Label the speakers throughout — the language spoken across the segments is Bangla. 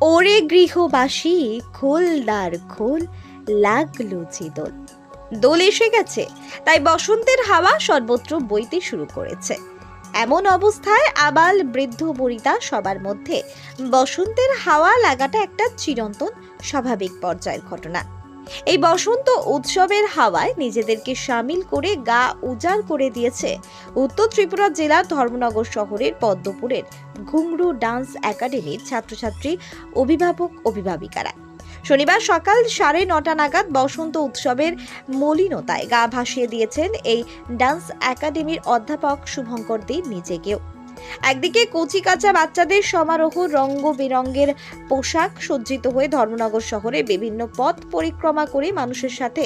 Speaker 1: ওরে গৃহবাসী খোল দ্বার খোল, লাগল যে দোল দোল এসে গেছে, তাই বসন্তের হাওয়া সর্বত্র বইতে শুরু করেছে। এমন অবস্থায় আবাল বৃদ্ধ বরিতা সবার মধ্যে বসন্তের হাওয়া লাগাটা একটা চিরন্তন স্বাভাবিক পর্যায়ের ঘটনা। এই বসন্ত উৎসবের হাওয়ায় নিজেদেরকে সামিল করে গা উজাড় করে দিয়েছে উত্তর ত্রিপুরা জেলার ধর্মনগর শহরের পদ্মপুরের ঘুংরু ডান্স একাডেমির ছাত্রছাত্রী, অভিভাবক, অভিভাবিকারা। শনিবার সকাল সাড়ে নটা নাগাদ বসন্ত উৎসবের মলিনতায় গা ভাসিয়ে দিয়েছেন এই ডান্স একাডেমির অধ্যাপক শুভঙ্কর দে নিজেকেও। একদিকে কচি কাঁচা বাচ্চাদের সমারোহ রঙ্গ বেরঙ্গের পোশাক সজ্জিত হয়ে ধর্মনগর শহরে বিভিন্ন পথ পরিক্রমা করে মানুষের সাথে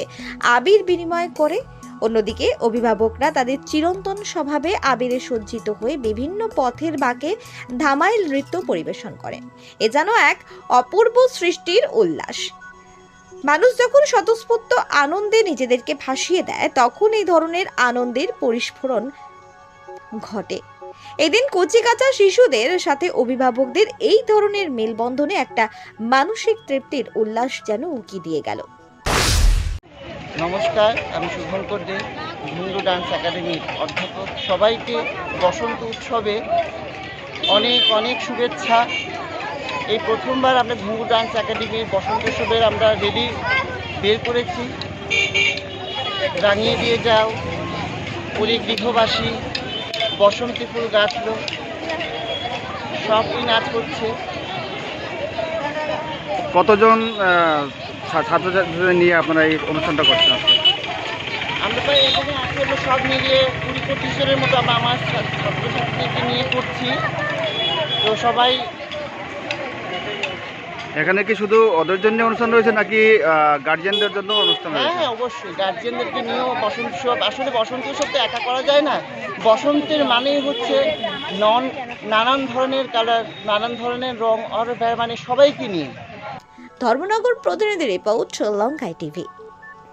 Speaker 1: আবির বিনিময় করে। অন্যদিকে অভিভাবকরা তাদের চিরন্তন স্বভাবে আবিরে সজ্জিত হয়ে বিভিন্ন পথের বাঁকে ধামাইল নৃত্য পরিবেশন করেন এ যেন এক অপূর্ব সৃষ্টির উল্লাস। মানুষ যখন স্বতঃস্ফূর্ত আনন্দে নিজেদেরকে ভাসিয়ে দেয়, তখন এই ধরনের আনন্দের পরিস্ফুরণ ঘটে। এদিন কচিকাঁচা শিশুদের সাথে অভিভাবকদের এই ধরনের মেলবন্ধনে একটা মানসিক তৃপ্তির উল্লাস যেন উকি দিয়ে গেল।
Speaker 2: নমস্কার, আমি শুভঙ্কর দে, হিন্দু ডান্স একাডেমির অধ্যাপক। সবাইকে বসন্ত উৎসবে অনেক অনেক শুভেচ্ছা। এই প্রথমবার আমরা ঘুঙ্গু ডান্স একাডেমির বসন্ত উৎসবের আমরা রেডি বের করেছি। রাঙিয়ে দিয়ে যাও ওরে গৃহবাসী বসন্তী ফুল গাছলো সবই নাচ করছে।
Speaker 3: কতজন ছাত্রছাত্রীদের নিয়ে আপনারা এই অনুষ্ঠানটা করছেন আজকে?
Speaker 2: আমরা প্রায় এখানে আসলে সব মিলিয়ে কুড়ি পঁচিশ জনের মতো আমরা আমার ছা- ছাত্রছাত্রীদেরকে নিয়ে করছি। তো সবাই
Speaker 3: এখানে কি শুধু ওদের জন্য অনুষ্ঠান রয়েছে নাকি গার্জেনদের জন্য অনুষ্ঠান
Speaker 2: হ্যাঁ হ্যাঁ অবশ্যই। গার্জেনদেরকে নিয়েও বসন্ত উৎসব আসলে বসন্ত উৎসব তো একা করা যায় না। বসন্তের মানেই হচ্ছে নন নানান ধরনের কালার নানান ধরনের রং আর মানে সবাইকে নিয়ে।
Speaker 1: ধর্মনগর প্রতিনিধি রিপোর্ট লঙ্কায় টিভি।